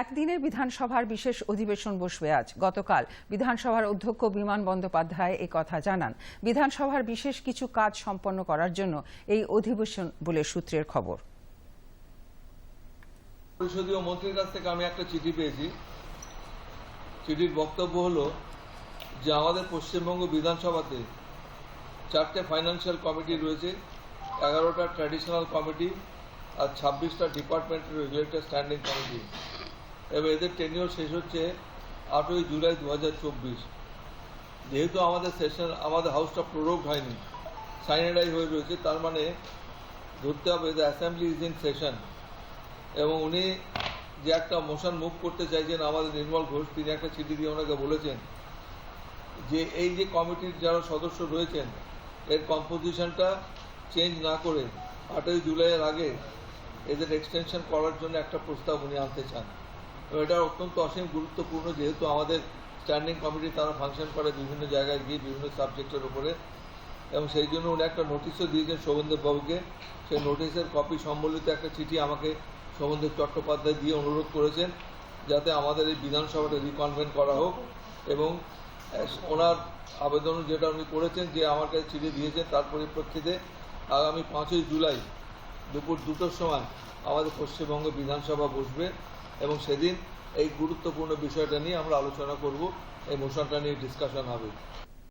একদিনে বিধানসভার বিশেষ অধিবেশন বসবে আজ। গতকাল বিধানসভার অধ্যক্ষ বিমান বন্দ্যোপাধ্যায় এই কথা জানান। বিধানসভার বিশেষ কিছু কাজ সম্পন্ন করার জন্য এই অধিবেশন বলে সূত্রের খবর। পরিষদীয় মন্ত্রীর কাছ থেকে আমি একটা চিঠি পেয়েছি। চিঠির বক্তব্য হলো যে আমাদের পশ্চিমবঙ্গ বিধানসভাতে চারটে ফাইন্যান্সিয়াল কমিটি রয়েছে, এগারোটা ট্র্যাডিশনাল কমিটি আর ছাব্বিশটা ডিপার্টমেন্টের রেগুলেটর স্ট্যান্ডিং কমিটি। এবার এদের টেনিওর শেষ হচ্ছে আটই জুলাই দু হাজার চব্বিশ। যেহেতু আমাদের সেশন আমাদের হাউসটা প্রোরোগ হয়নি সাইনেডাই হয়ে রয়েছে, তার মানে ধরতে হবে the assembly is in session এবং উনি যে একটা মোশন মুভ করতে চাইছেন, আমাদের নির্মল ঘোষ, তিনি একটা চিঠি দিয়ে ওনাকে বলেছেন যে এই যে কমিটির যারা সদস্য রয়েছেন, এর কম্পোজিশনটা চেঞ্জ না করে আটই জুলাইয়ের আগে এদের এক্সটেনশন করার জন্য একটা প্রস্তাব উনি আনতে চান। এটা অত্যন্ত অসীম গুরুত্বপূর্ণ, যেহেতু আমাদের স্ট্যান্ডিং কমিটি তারা ফাংশন করে বিভিন্ন জায়গায় গিয়ে বিভিন্ন সাবজেক্টের উপরে। এবং সেই জন্য উনি একটা নোটিশও দিয়েছেন শোভনদেব বাবুকে। সেই নোটিশের কপি সম্বলিত একটা চিঠি আমাকে শোভনদেব চট্টোপাধ্যায় দিয়ে অনুরোধ করেছেন, যাতে আমাদের এই বিধানসভাটা রিকনভেন্ট করা হোক। এবং ওনার আবেদন যেটা উনি করেছেন যে আমার কাছে চিঠি দিয়েছেন তার পরিপ্রেক্ষিতে আগামী পাঁচই জুলাই দুপুর দুটোর সময় আমাদের পশ্চিমবঙ্গ বিধানসভা বসবে এবং সেদিন এই গুরুত্বপূর্ণ বিষয়টা নিয়ে আমরা আলোচনা করব, এই মোশনটা নিয়ে ডিসকাশন হবে।